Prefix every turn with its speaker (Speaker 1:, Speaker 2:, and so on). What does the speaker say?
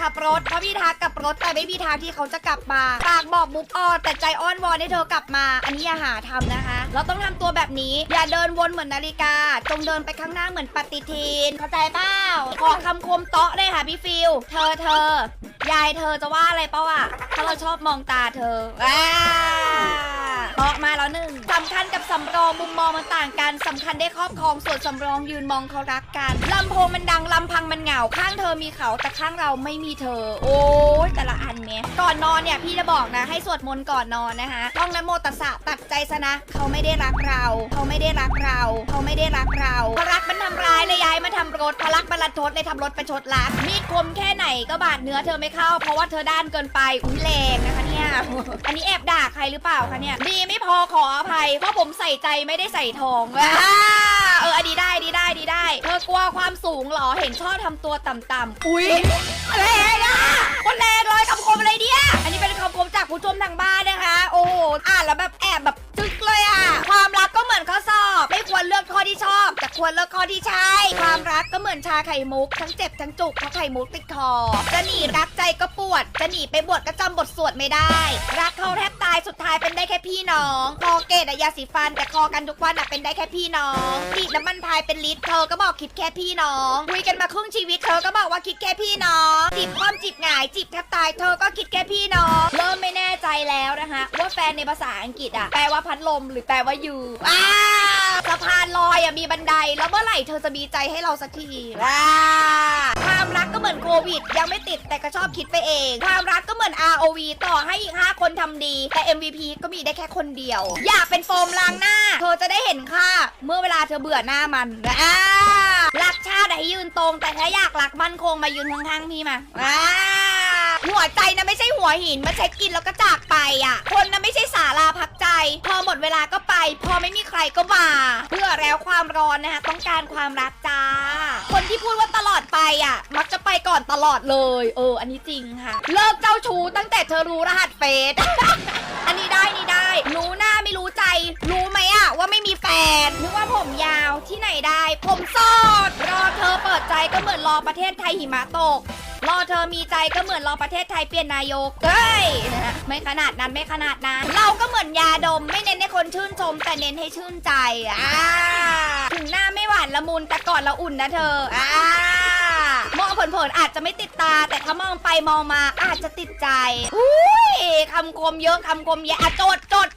Speaker 1: ขับรถเพราะพี่ทากกลับรถแต่ไม่มีทางที่เขาจะกลับมาปากบอกมุกออนแต่ใจอ้อนวอนให้เธอกลับมา อันนี้อย่าหาทำนะคะ เราต้องทำตัวแบบนี้อย่าเดินวนเหมือนนาฬิกา จงเดินไปข้างหน้าเหมือนปฏิทิน เข้าใจเปล่าขอคำคมเตาะเลยค่ะพี่ฟิลเธอเธอยายเธอจะว่าอะไรเปล่าวะถ้าเราชอบมองตาเธอว้าเตามาแล้วหนึ่งสำคัญกับสำรองมุมมองมันต่างกันสำคัญได้ครอบครองส่วนสำรองยืนมองเขารักกันลำโพงาข้างเธอมีเขาแต่ข้างเราไม่มีเธอ โอ้ยแต่ละอันเนี่ยก่อนนอนเนี่ยพี่จะบอกนะ ให้สวดมนต์ก่อนนอนนะคะต้องนะโมตัสสะตัดใจซะนะ เขาไม่ได้รักเรา เขาไม่ได้รักเรา เขาไม่ได้รักเราพรักมันทำร้ายเลยยายมาทำรถพรักมันรันทดเลยทำรถประชดรักมีดคมแค่ไหนก็บาดเนื้อเธอไม่เข้า เพราะว่าเธอด้านเกินไปอุ้ยแรงนะคะเนี่ยอันนี้แอบด่าใครหรือเปล่าคะเนี่ยดีไม่พอขออภัยเพราะผมใส่ใจไม่ได้ใส่ทองว้า สูงเหรอ เห็นชอบทำตัวต่ำๆ อุ้ยแรงอะ ความรักก็เหมือนชาไข่มุก ทั้งเจ็บทั้งจุกเพราะไข่มุกติดคอ จะหนีรักใจก็ปวด จะหนีไปบวชก็จำบทสวดไม่ได้ รักเขาแทบตายสุดท้ายเป็นได้แค่พี่น้องคอเกตอะยาสีฟันแต่คอกันทุกวันอะเป็นได้แค่พี่น้องดีดน้ำมันพายเป็นลิตรเธอก็บอกคิดแค่พี่น้องคุยกันมาครึ่งชีวิตเธอก็บอกว่าคิดแค่พี่น้องจีบความจีบหงายจีบแทบตายเธอก็คิดแค่พี่น้องเริ่มไม่แน่ใจแล้วนะคะว่าแฟนในภาษาอังกฤษอะแปลว่าพัดลมหรือแปลว่ายูอ้าสะพ อะมีบันได แล้วเมื่อไหร่เธอจะมีใจให้เราสักทีว้าความรักก็เหมือนโควิด ยังไม่ติดแต่ก็ชอบคิดไปเอง ความรักก็เหมือน ROV ต่อให้อีก 5 คนทำดี แต่ MVP ก็มีได้แค่คนเดียว อยากเป็นโฟมล้างหน้า เธอจะได้เห็นค่า เมื่อเวลาเธอเบื่อหน้ามันอ่ารักชาติให้ยืนตรง แต่ถ้าอยากรักมั่นคงมายืนข้างๆพี่มาอ่า วใจนะไม่ใช่หัวหินมาเช็คกินแล้วก็จากไปอะ คนนะไม่ใช่สาราพักใจ พอหมดเวลาก็ไป พอไม่มีใครก็มาเพื่อแล้วความร้อนนะคะต้องการความรักจ้า คนที่พูดว่าตลอดไปอะ มักจะไปก่อนตลอดเลย เออ อันนี้จริงค่ะ เลิกเจ้าชู้ตั้งแต่เธอรู้รหัสเฟซ อันนี้ได้นี่ได้ รู้หน้าไม่รู้ใจ รู้ไหมอะว่าไม่มีแฟนนึกว่าผมยาวที่ไหนได้ ผมโสดรอเธอเปิดใจก็เหมือนรอประเทศไทยหิมะตก รอเธอมีใจก็เหมือนรอประเทศไทยเปลี่ยนนายกเฮ้ยไม่ขนาดนั้นไม่ขนาดนั้นเราก็เหมือนยาดม ไม่เน้นให้คนชื่นชมแต่เน้นให้ชื่นใจอ่าถึงหน้าไม่หวานละมุนแต่ก่อนเราอุ่นนะเธออ่ามองเผินๆอาจจะไม่ติดตา แต่ถ้ามองไปมองมาอาจจะติดใจอุ้ยคำคมเยอะคำคมแยะอะโจดโจด